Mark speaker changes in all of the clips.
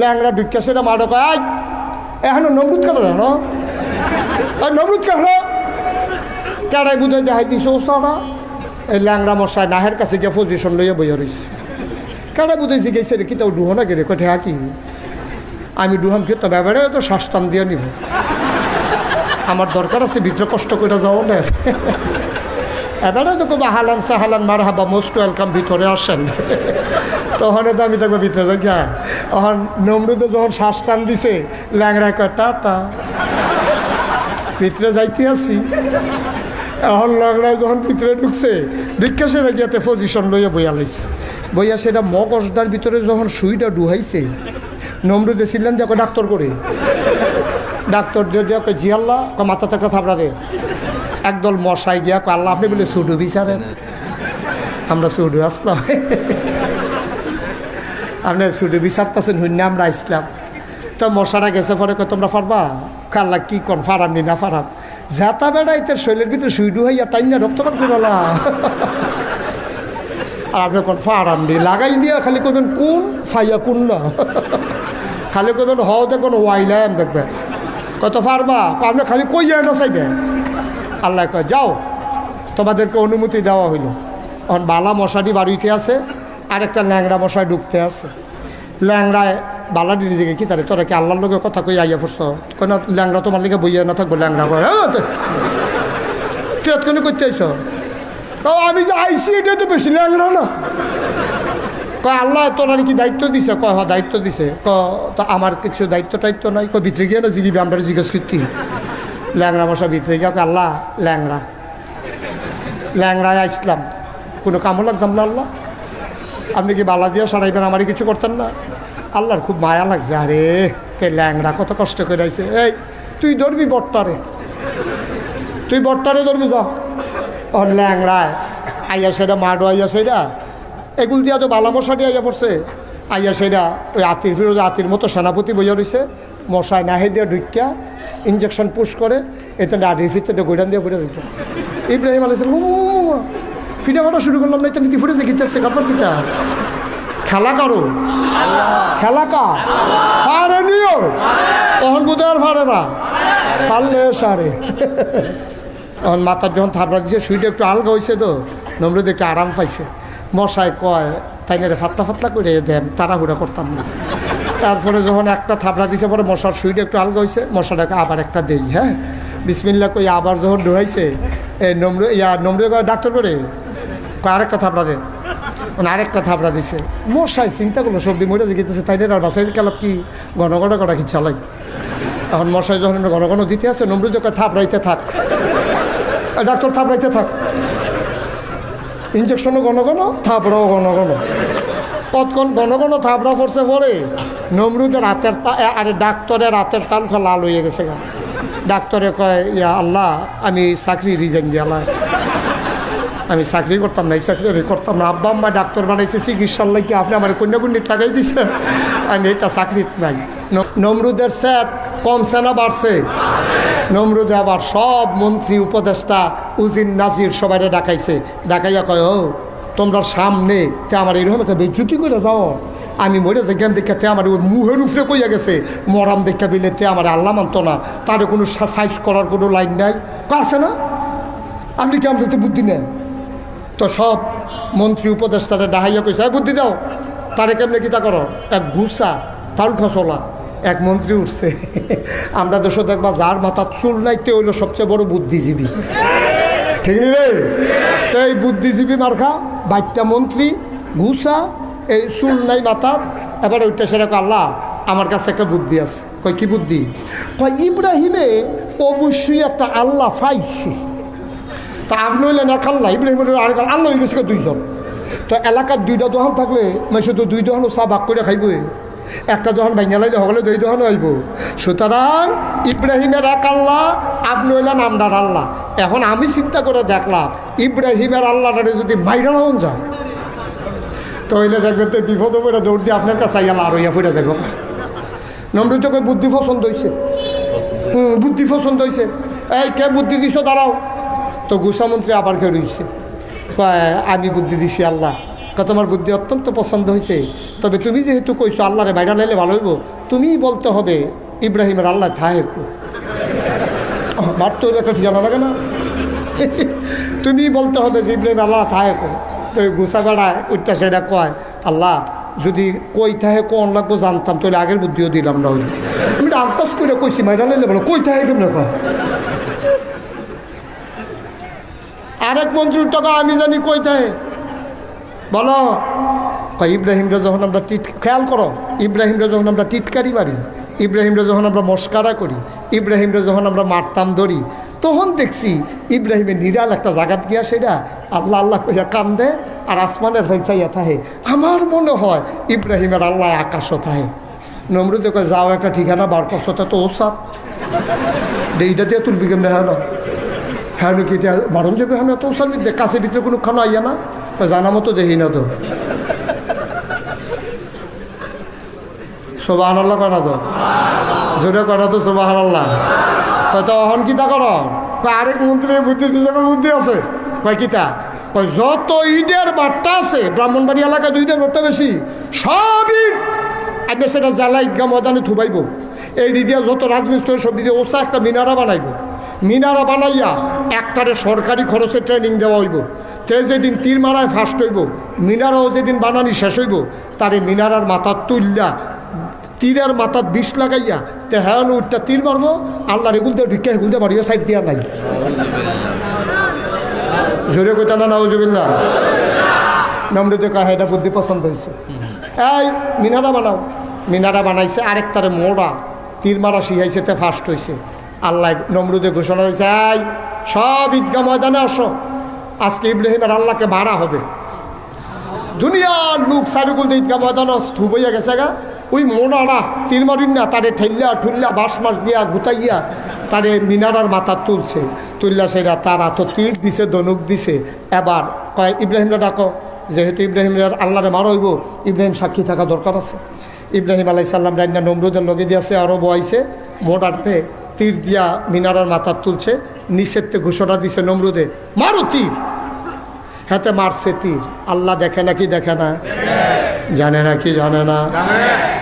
Speaker 1: ল্যাংরা ঢুকিয়া সেটা মাডো কয় এখন নমরুদ কেন না নমরুদ কেন কেড়াই বুঝাই দেখাই দিছে, ও সারা। এই ল্যাংরা মশাই নাহের কাছে গিয়ে পজিশন লইয়া বইয়া রয়েছে কেড়াই বুঝাইছে গেছে রে কি তাও ডুহো না গেলে কঠে কি? আমি ডুহাম কি? তো ব্যাপারে তো শ্বাস টান দিয়ে নিব। আমার দরকার আছে, ভিতরে কষ্ট করে যাও না। এবারে তো কবা হালান সাহালান মার হাবা মোস্ট ওয়েলকাম ভিতরে আসেন। তখন তো আমি দেখব ভিতরে যাই হ্যাঁ। তখন নমরুদে যখন শ্বাস টান দিছে ল্যাংড়া কয় টাটা ভিতরে যাইতে আসি। এখন ল্যাংড়ায় যখন ভিতরে ঢুকছে বিজ্ঞাসে গিয়াতে পজিশন লইয়া বইয়া লাইছে। বইয়া সেটা মগজটার ভিতরে যখন সুইটা ডুহাইছে, নমরুদে ছিলেন যে ডাক্তার করে ডাক্তার দিয়ে দিয়ে জি কয়, মাথা থেকে থাপড়া দে একদল মশাই কয়, আল্লাহ আপনি বলে সুডু বিচারেন। আমরা সুডু আসলাম। আপনি সুডু বিচারতেছেন হুন্য আমরা আসলাম। তো মশারা গেছে পরে তোমরা পারবা? কাল্লা কি কন ফারাম নি না ফারাম? যাতা বেড়া ইতের শৈলের ভিতরে সুইডু হইয়া টাইনা রক্তপাত করলা আর আপনি কোন ফারাম নি লাগাই দিয়া খালি কইবেন কোন ফাইয়া কোন না? খালি কইবেন হও দেখবেন ওয়াইলাম দেখবেন। কত পারবা? আপনি খালি কই না চাইবে? আল্লাহ কয়, যাও। তোমাদেরকে অনুমতি দেওয়া হইল। এখন বালা মশাটি বাড়িতে আছে আর একটা ল্যাংড়া মশাই ঢুকতে আছে। ল্যাংড়ায় বালাডির দিকে কি তারে, তোরা কি আল্লাহর লোকের কথা কই আইয়া পড়ছ? কেন ল্যাংড়া তোমার লিগে বইয়া না থাকব, ল্যাংড়া কয়। কেত কেন করতে আইছ? তাও আমি যে আইসি এটা তো বেশি ল্যাংড়া না। কয়, আল্লাহ, তোরা কি দায়িত্ব দিছে? কয় হ দায়িত্ব দিছে। ক তো আমার কিছু দায়িত্ব টাইত্ব নাই। কয়, ভিতরে গিয়ে না জিগিবি, আমরা জিজ্ঞেস করতি ল্যাংড়া বসা ভিতরে গিয়ে আল্লাহ, ল্যাংড়া। ল্যাংড়ায় আসলাম। কোনো কামও লাগতাম না, আল্লাহ। আপনি কি বালা দিয়ে সারাইবেন আমারই কিছু করতেন না? আল্লাহর খুব মায়া লাগছে, আরে, তে ল্যাংড়া কত কষ্ট করে আইছে। এই, তুই ধরবি বট্টারে? তুই বট্টারে ধরবি যা। ও ল্যাংড়ায়, আইয়া সেটা, মাডো আইয়া সেটা। এগুল দিয়া তো বালা মশাটি আইয়া পড়ছে। আইয়া সেটা ওই আতির ফিরোজ আতির মতো সেনাপতি বইয়া রয়েছে মশায় নাহে দিয়ে ঢুকিয়া ইঞ্জেকশন পুশ করে, এতে আটির ফিরতে গোডান দিয়ে ফুটে দিত ইব্রাহিম আলাইসাল ফিরে করা শুরু করলাম না এটা নীতি ফুটেছে কাপড় গীতা খেলা কারও। খেলা কা? ফাড়ে নিও। তখন বুধ আর ফাড়ে না। ফাড়লে সারে তখন মাথার যখন থাপড়া দিছে, শুইটা একটু আলগা হয়েছে তো, নম্রদ একটু আরাম পাইছে। মশায় কয়, তাই না রে, ফাতলা করে দেন, তাড়াহুড়া করতাম না। তারপরে যখন একটা থাপড়া দিছে, পরে মশার শুইটা একটু আলগা হয়েছে মশাটাকে আবার একটা দেই হ্যাঁ? বিসমিল্লা কই, আবার যখন ঢুকাইছে এই নম্র, ইয়া, নম্র ডাক্তার করে আরেকটা থাপড়া দেন মানে আরেকটা থাপড়া দিছে। মশাই চিন্তা করল সবজি মরে জিগিতেছে তাই আর বাসাই কালাপ কি? ঘন ঘন করা কি চালাই? এখন মশাই যখন ঘন ঘন দিতে আছে নম্রদ কয় থাপড়াইতে থাক। ডাক্তার থাপড়াইতে থাক। ইঞ্জেকশনও ঘন ঘন থাপড়াও ঘন ঘন কতক্ষণ ঘন ঘন থাপড়া পড়ছে পরে নমরুদের রাতের তা আরে ডাক্তারের তাল খোলা লাল হয়ে গেছে গা। ডাক্তারে কয়, ইয়া আল্লাহ, আমি চাকরি রিজাইন দিয়ালাই আমি চাকরি করতাম না, এই চাকরি আমি করতাম না। আব্বা আম্মা ডাক্তার বানাইছে, চিকিৎসার লাগে আপনি আমার কন্যাকুণ্ডি টাকাই দিছে। আমি এটা চাকরিত নাই। নমরুদের স্যাত কমছে না বাড়ছে। নমরুদে আবার সব মন্ত্রী উপদেষ্টা উজিন নাজির সবাই ডাকাইছে। ডাকাইয়া কয়, ও, তোমরা সামনে তে আমার এরকম একটা বেজ্জুতি করে যাও। আমি মরে জ্ঞান দেখা তে আমার ওর মুহের উপরে কইয়া গেছে। মরাম দেখা বিলে তে আমার আল্লাহ মানতো না। তার কোনো সাইজ করার কোনো লাইন নাই। আছে না? আপনি কি আমাদের বুদ্ধি নেন? তো সব মন্ত্রী উপদেষ্টারে ডাহাইয়া কইছে "এই বুদ্ধি দাও। তারে কেমনে কিতা করো? এক গুসা তাল খসলা এক মন্ত্রী উঠছে। আমরা দেশ দেখবা যার মাথা চুল নাইতে হইল সবচেয়ে বড় বুদ্ধিজীবী। ঠিক নি রে? তো এই বুদ্ধিজীবী মার্খা বাইকটা মন্ত্রী, ঘুষা, এই চুল নাই মাথা এবার ওইটা সেরকম আল্লাহ, আমার কাছে একটা বুদ্ধি আছে। কয়, কি বুদ্ধি? কয়, ইব্রাহিমে অবশ্যই একটা আল্লাহ পাইছে। তা আপনি হইলেন এক আল্লাহ, ইব্রাহিম আরেক আল্লাহ গেছে দুইজন। তো এলাকার দুইটা দোকান থাকলে মানে শুধু দুই দোকানও চা ভাগ করে খাইবই একটা দোকান ভাঙিয়া লাইলে সকলে দুই দোকানও আইব সুতরাং ইব্রাহিমের এক আল্লাহ, আপনি হইলেন আমরার আল্লাহ। এখন আমি চিন্তা করে দেখলাম, ইব্রাহিমের আল্লাহটারে যদি মাইরা হন যায় তো হইলে দেখবেন তো বিপদ পড়ে দৌড় দিয়ে আপনার কাছে আইয়া আর হইয়া ফুটে যাব নম্রিত কই বুদ্ধি পছন্দ হয়েছে হুম, বুদ্ধি পছন্দ হয়েছে এই, কে বুদ্ধি দিছ? দাঁড়াও। তো গুসামন্ত্রী আবার কে রয়েছে আমি বুদ্ধি দিছি আল্লাহ। কয়, তোমার বুদ্ধি অত্যন্ত পছন্দ হয়েছে তবে তুমি যেহেতু কইছো আল্লাহরে বাইরে লাইলে ভালো হইব তুমিই বলতে হবে ইব্রাহিমের আল্লাহ থাহে মার তো একটা ঠিকানা লাগে না। তুমি বলতে হবে যে ইব্রাহিম আল্লাহ থাহে তো গুসা বেড়ায় উঠটা সেটা কয় আল্লাহ যদি কই থাহে কোন লাগবো জানতাম তাহলে আগের বুদ্ধিও দিলাম না হইলে। আমি আন্দাজ করে কইছি মাইরা লাইলে বলো কই থাহে কেমন কয়? আরেক মন্ত্রীর টাকা আমি জানি কই থাহে বলো। ইব্রাহিমরা যখন আমরা টিট, খেয়াল করো, ইব্রাহিমরা যখন আমরা টিটকারি মারি, ইব্রাহিমরা যখন আমরা মস্কারা করি, ইব্রাহিমরা যখন আমরা মারতাম ধরি তখন দেখছি ইব্রাহিমের নিরাল একটা জাগাত গিয়া সেটা আল্লাহ আল্লাহ কইয়া কান্দে আর আসমানের হইচাইয়া থাহে। আমার মনে হয় ইব্রাহিমের আল্লাহ আকাশও থাহে। নমরুদে কয়, যাও একটা ঠিকানা বার করছ, তা ওসাত। এইটা দিয়ে তুলবি কেমনে হ্যাঁ হ্যাঁ নাকি এটা বারণ যাবে হ্যাঁ তো মধ্যে কাছে ভিতরে কোনো খানা আইয়া না। জানা মতো দেখি না তো। সোবাহান আল্লাহ কনা তো? জোরে কনা তো সোবাহান আল্লাহ তো অহন কিতা কর? আরেক মন্ত্রীর বুদ্ধি দুজনে বুদ্ধি আছে। কয় কিতা? কয় যত ইটের বাট্টা আছে, ব্রাহ্মণবাড়ি এলাকায় দুইটার বাট্টা বেশি। সব ইট আপনি সেটা জ্বালা ঈদগা ময়দানে থুবাইব। এই দিদিয়া যত রাজমিস্ত্রি সব দিদি ওসা একটা মিনারা বানাইব। মিনারা বানাইয়া একটারে সরকারি খরচে ট্রেনিং দেওয়া হইব। তে যেদিন তীর মারায় ফার্স্ট হইব, মিনারাও যেদিন বানানি শেষ হইব, তারে মিনারার মাথা তুললা তীরের মাথাত বিষ লাগাইয়া তে হ্যাঁ উঠটা তীর মারবো, আল্লাহর এগুলতে ঢুকে এগুলতে বাড়িও সাইড দিয়া নাই। জোরে কইতা না, নাউজুবিল্লাহ। নমরুদে কয় এটা বুদ্ধি পছন্দ হয়েছে এই, মিনারা বানাও। মিনারা বানাইছে, আরেকটারে মোড়া। তীর মারা শিখাইছে, তে ফার্স্ট হয়েছে আল্লাহ নমরুদে ঘোষণা দিয়েছে, এই, সব ঈদগাহ ময়দানে আসো। আজকে ইব্রাহিমের আল্লাহকে মারা হবে। দুনিয়ার লোক সারুকুল ঈদগাহ ময়দান স্থুপ হইয়া গেছে গা। ওই মোড়াটা তীর মারিন না তারে ঠেল্লা ঠুল্লা বাঁশ মাস দিয়া গুতাইয়া তারে মিনারার মাথা তুলছে। তুললা সেটা তারা তো তীর দিছে ধনুক দিছে। এবার কয়, ইব্রাহিমরা ডাকো। যেহেতু ইব্রাহিমরা আল্লাহরে মারা হইব, ইব্রাহিম সাক্ষী থাকা দরকার আছে। ইব্রাহিম আলাই সাল্লাম রান্না নমরুদের লগে দিয়েছে আরও বয়াইছে মোটাতে তীর দিয়া মিনারার মাথা তুলছে, নিষেধতে ঘোষণা দিছে নমরুদে, মারো তীর। হাতে মারছে তীর। আল্লাহ দেখে না কি দেখে না? জানে না কি জানে না?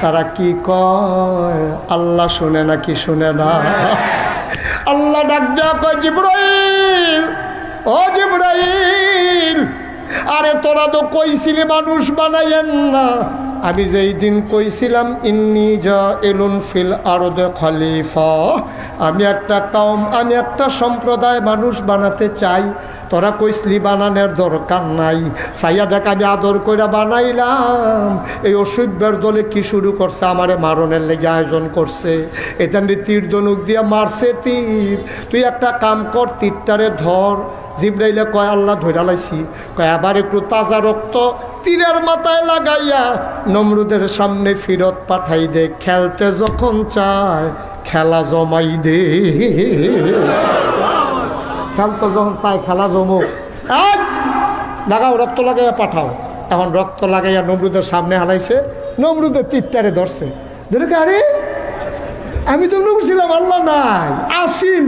Speaker 1: তারা কি কয়? আল্লাহ শুনে না কি শুনে না? আল্লাহ ডাক দেয়া কয় ও জিব্রাইল, আরে তোরা তো কইছিলি মানুষ বানাইয়েন না। আমি যেই দিন কইছিলাম, ইন্নি এলুন ফিল আরদে খলিফা আমি একটা কম আমি একটা সম্প্রদায় মানুষ বানাতে চাই। তোরা কইসলি, বানানোর দরকার নাই। সাইয়া দেখ, আমি আদর করে বানাইলাম। এই অসভ্যের দলে কি শুরু করছে? আমারে মারণের লেগে আয়োজন করছে। এখান তীর দনুক দিয়ে মারছে তীর। তুই একটা কাম কর, তীরটারে ধর। জিব্রাইলে কয়, আল্লাহ ধৈরা লাইছি। কয়, আবার একটু তাজা রক্ত তীরের মাথায় লাগাইয়া নমরুদের সামনে ফিরত পাঠাই দে। খেলতে যখন চায়, খেলা জমাই দে। খেলতে যখন চায়, খেলা জমুক। লাগাও, রক্ত লাগাইয়া পাঠাও। এখন রক্ত লাগাইয়া নমরুদের সামনে হালাইছে, নমরুদের তীরটারে ধরছে। ধরে আরে, আমি তো ছিলাম, আল্লাহ নাই। আসিল।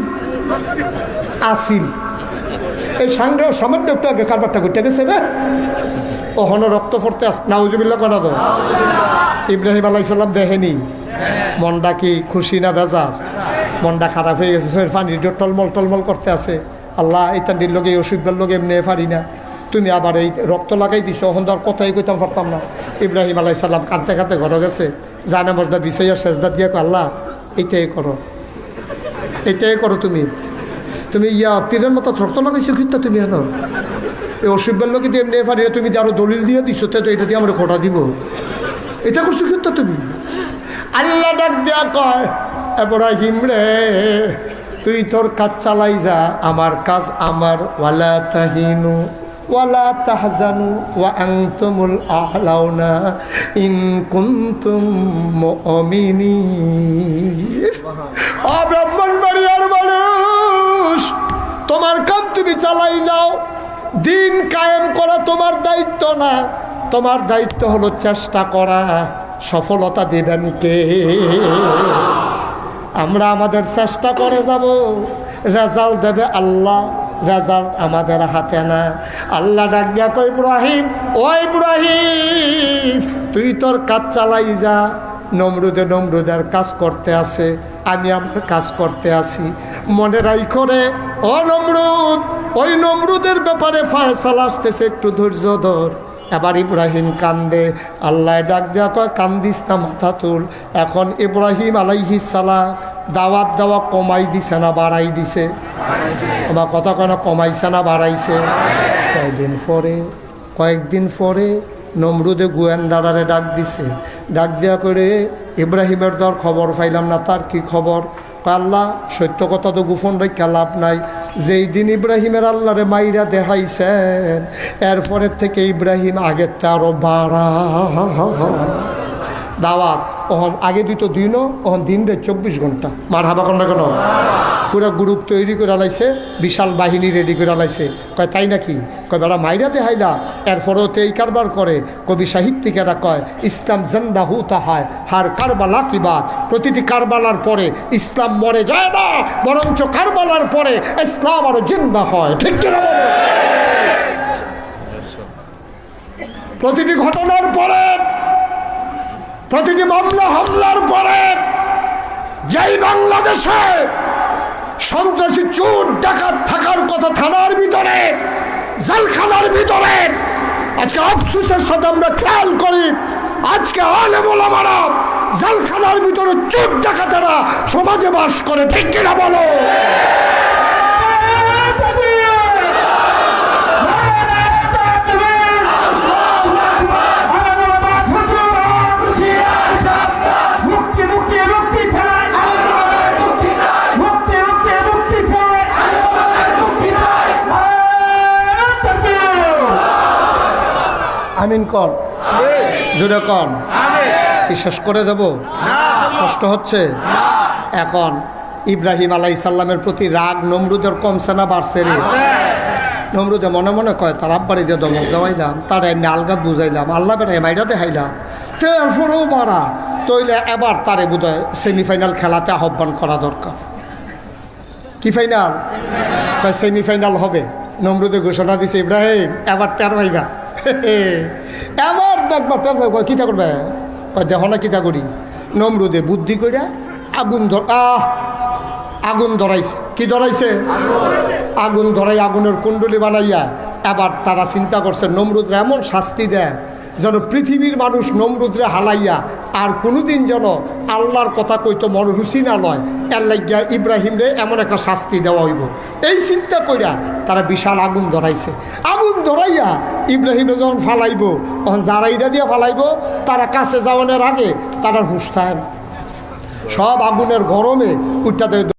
Speaker 1: আসিল। এই সাংগ্রাম সামান্য একটু আগে কারবারটা করতে গেছে রে। ওহনো রক্ত পড়তে আস নাউজুবিল্লা করা তো ইব্রাহিম আলাইসাল্লাম দেখেনি। মনটা কি খুশি না বেজার? মনটা খারাপ হয়ে গেছে পানি টলমল টলমল করতে আছে। আল্লাহ এই তান্ডির লোকে অসুখের লোকে এমনি পারি না। তুমি আবার এই রক্ত লাগাই দিছো ওখান আর কথাই কইতাম পারতাম না। ইব্রাহিম আলাইসাল্লাম কাঁদতে কাঁদতে ঘরে গেছে। জানে মর্দা বিছাইয়া সেজদা দিয়ে আল্লাহ এইটাই করো। এইটাই করো তুমি। তুমি ইয়া তীরের মতো রক্ত লাগাইছো কিন্তু তুমি হেন? এই অসুখের লোকে দিয়ে এমনি পারি তুমি যে আরও দলিল দিয়ে দিছো তো এটা দিয়ে আমরা খোটা দিব। এটা করছ কিন্তু তুমি? আল্লাহ ডাক দেয়া কয় এব্রাহিম রে তুই তোর কাজ চালাই যা আমার কাজ আমার। ওয়ালা তাহিনু ওয়ালা তাহজানু ওয়া আনতুমুল আহলাউনা ইন কুনতুম মুমিনিন। ব্রাহ্মণবাড়িয়ার মানুষ তোমার কাম তুমি চালাই যাও। দিন কায়েম করা তোমার দায়িত্ব না। তোমার দায়িত্ব হলো চেষ্টা করা। সফলতা দেবেন কে? আমরা আমাদের চেষ্টা করে যাব। রেজাল্ট দেবে আল্লাহ। রেজাল্ট আমাদের হাতে না। আল্লাহ ডাকিয়া কই ইব্রাহিম, ও ইব্রাহিম, তুই তোর কাজ চালাই যা। নমরুদে নমরুদের কাজ করতে আছে। আমি আমার কাজ করতে আসি মনে রাই করে ও নমরুদ ওই নমরুদের ব্যাপারে ফায়সালা আসতেছে, একটু ধৈর্য ধর। এবার ইব্রাহিম কান্দে, আল্লাহ ডাক দেওয়া কয়, কান্দিস না মাথা তুল। এখন ইব্রাহিম সালাম দাওয়াত দেওয়া কমাই দিছে না বাড়াই দিছে? বা কত কেন কমাইছে না বাড়াইছে? কয়েকদিন পরে কয়েকদিন পরে নমরুদে গোয়েন্দারারে ডাক দিছে। ডাক দেওয়া করে, ইব্রাহিমের দর খবর পাইলাম না, তার কি খবর? আল্লাহ সত্য কথা তো গোপন রেখা লাভ নাই। যেই দিন ইব্রাহিমের আল্লাহরে মাইরা দেখাইছেন এরপরের থেকে ইব্রাহিম আগের তে আরও বাড়া। দাওয়াত ওহন আগে দুই দিত দিনও ওহন দিন রে চব্বিশ ঘণ্টা। মার হাবা কন্যা কেন? পুরো গ্রুপ তৈরি করে লাইছে বিশাল বাহিনী রেডি করে লাইছে কয়, তাই নাকি? কয়, বেড়া মাইরা দেহাইলা এরপরেও তো এই কারবার করে। কবি সাহিত্যিকেরা কয়, ইসলাম জেন্দা হু তাহায়, হার কারবালা কি বাদ প্রতিটি কারবালার পরে ইসলাম মরে যায় না, বরঞ্চ কারবালার পরে ইসলাম আরও জিন্দা হয়। ঠিক প্রতিটি ঘটনার পরে, প্রতিটি মামলা, হামলার পরে, যেই বাংলাদেশে সন্ত্রাসী চোর, ডাকাত থাকার কথা থানার ভিতরে, জেলখানার ভিতরে। আজকে আফসুসের সাথে আমরা খেয়াল করি, আজকে আলেমারা জেলখানার ভিতরে চোর, ডাকাতেরা সমাজে বাস করে। ঠিক কিনা বলো? আমিন কর জোরে কর কি শেষ করে দেব? কষ্ট হচ্ছে? এখন ইব্রাহিম আলাই সাল্লামের প্রতি রাগ নমরুদের কমছে না, বাড়ছে রে। নমরুদে মনে মনে কয়, তার আব্বারি দিয়ে দমক দেওয়াইলাম, তার এমনি আলগা বুঝাইলাম, আল্লাহ বেটা মাইরা দেখাইলাম। তারপরেও বাড়া তইলে এবার তারে বোধ সেমিফাইনাল খেলাতে আহ্বান করা দরকার। কি ফাইনাল সেমিফাইনাল হবে। নমরুদে ঘোষণা দিছে, ইব্রাহিম, এবার টের পাইবা। এবার দেখবা পেপার কিতা করবে দেখো না কী করি নমরুদে বুদ্ধি করিয়া আগুন ধর আহ! আগুন ধরাইছে। কি ধরাইছে? আগুন ধরাই আগুনের কুণ্ডলি বানাইয়া এবার তারা চিন্তা করছে, নমরুদরা এমন শাস্তি দেয় যেন পৃথিবীর মানুষ নমরুদ্রে হালাইয়া আর কোনোদিন যেন আল্লাহর কথা কইতো মন রুচি না লয়, এর লাগিয়া ইব্রাহিম রে এমন একটা শাস্তি দেওয়া হইব। এই চিন্তা কইরা তারা বিশাল আগুন ধরাইছে। আগুন ধরাইয়া ইব্রাহিমে যখন ফালাইব, তখন যারা ইটা দিয়ে ফালাইব, তারা কাছে যাওয়ানোর আগে তারা হুঁশ সব আগুনের গরমে উঠতে